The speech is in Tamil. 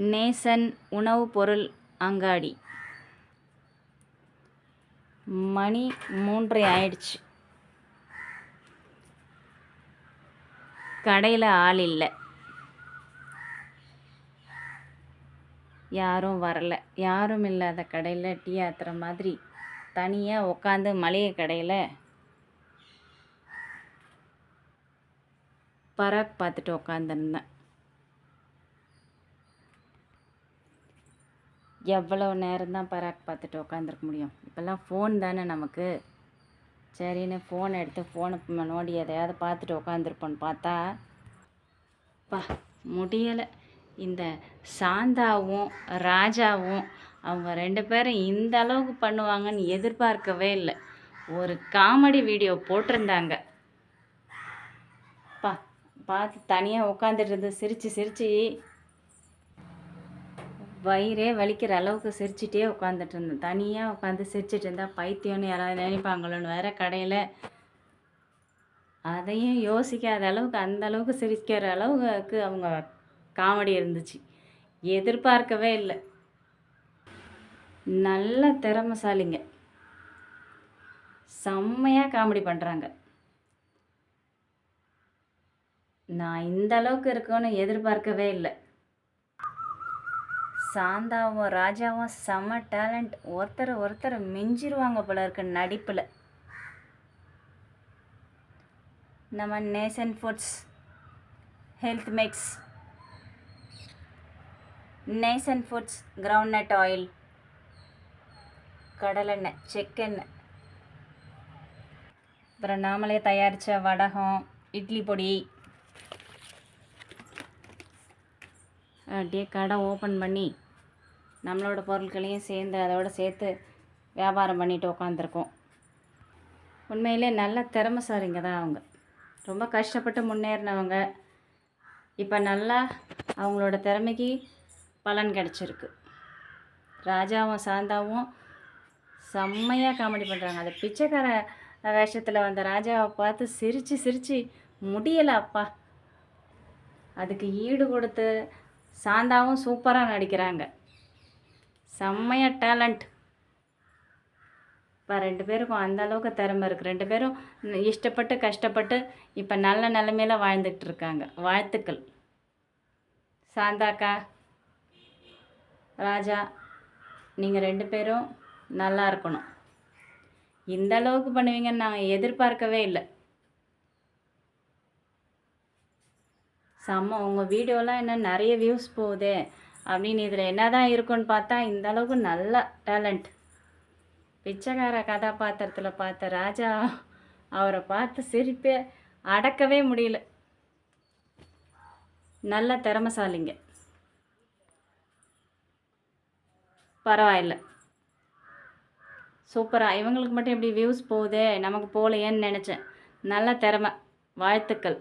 நேசன் உணவுப் பொருள் அங்காடி. மணி மூன்றரை ஆயிடுச்சு. கடையில் ஆள் இல்லை. யாரும் வரல. யாரும் இல்லாத கடையில் டீ ஆத்துற மாதிரி தனியாக உட்காந்து மளிகை கடையில் பராக் பார்த்துட்டு உட்காந்துருந்தேன் எவ்வளோ நேரம்தான் பராக் பார்த்துட்டு உட்காந்துருக்க முடியும்? இப்போல்லாம் ஃபோன் தானே நமக்கு. சரின்னு ஃபோன் எடுத்து ஃபோனை நோண்டி எதையாவது பார்த்துட்டு உட்காந்துருப்போன்னு பார்த்தா பா முடியலை. இந்த சாந்தாவும் ராஜாவும் அவங்க ரெண்டு பேரும் இந்த அளவுக்கு பண்ணுவாங்கன்னு எதிர்பார்க்கவே இல்லை. ஒரு காமெடி வீடியோ போட்டிருந்தாங்க. பா பார்த்து தனியாக உட்காந்துட்டு இருந்து சிரித்து சிரித்து வயிறே வலிக்கிற அளவுக்கு சிரிச்சிட்டே உட்காந்துட்டு இருந்தேன். தனியாக உட்காந்து சிரிச்சிட்டு இருந்தால் பைத்தியம்னு யாராவது நினைப்பாங்களோன்னு வேற கடையில். அதையும் யோசிக்காத அளவுக்கு அந்த அளவுக்கு சிரிக்கிற அளவுக்கு அவங்க காமெடி இருந்துச்சு. எதிர்பார்க்கவே இல்லை. நல்ல திறமைசாலிங்க. செம்மையாக காமெடி பண்ணுறாங்க நான் இந்த அளவுக்கு இருக்கோன்னு எதிர்பார்க்கவே இல்லை. சாந்தாவும் ராஜாவும் செம்ம டேலண்ட். ஒருத்தர் ஒருத்தர் மிஞ்சிருவாங்க போல இருக்கு நடிப்பில். நம்ம Nesan foods health mix Nesan foods groundnut oil கடலெண்ணெய் செக்கெண்ணெய் அப்புறம் நாமளே தயாரித்த வடகம் இட்லி பொடி. அப்படியே கடை ஓப்பன் பண்ணி நம்மளோட பொருட்களையும் சேர்ந்து அதோட சேர்த்து வியாபாரம் பண்ணிட்டு உட்காந்துருக்கோம் உண்மையிலே நல்ல திறமைசாரிங்க தான் அவங்க. ரொம்ப கஷ்டப்பட்டு முன்னேறினவங்க. இப்போ நல்லா அவங்களோட திறமைக்கு பலன் கிடச்சிருக்கு. ராஜாவும் சாந்தாவும் செம்மையாக காமெடி பண்ணுறாங்க அந்த பிச்சைக்கார வேஷத்தில் வந்த ராஜாவை பார்த்து சிரித்து சிரித்து முடியலை அப்பா. அதுக்கு ஈடு கொடுத்து சாந்தாவும் சூப்பராக நடிக்கிறாங்க. செம்மைய டேலண்ட். இப்போ ரெண்டு பேருக்கும் அந்த அளவுக்கு திறமை இருக்குது ரெண்டு பேரும் இஷ்டப்பட்டு கஷ்டப்பட்டு இப்போ நல்ல நிலமையில வாழ்ந்துட்டு இருக்காங்க. வாழ்த்துக்கள். சாந்தாக்கா ராஜா நீங்கள் ரெண்டு பேரும் நல்லா இருக்கணும். இந்த அளவுக்கு பண்ணுவீங்கன்னு நாங்கள் எதிர்பார்க்கவே இல்லை. செம்ம உங்கள் வீடியோலாம் என்ன நிறைய வியூஸ் போகுதே அப்படின்னு இதில் என்னதான் இருக்குன்னு பார்த்தா இந்த அளவுக்கு நல்ல டேலண்ட் பிச்சைக்கார கதாபாத்திரத்தில் பார்த்த ராஜா அவரை பார்த்து சிரிப்பே அடக்கவே முடியல. நல்ல திறமசாலிங்க. பரவாயில்ல. சூப்பராக இவங்களுக்கு மட்டும் எப்படி வியூஸ் போகுதே? நமக்கு போகலையேன்னு நினச்சேன். நல்ல திறமை. வாழ்த்துக்கள்.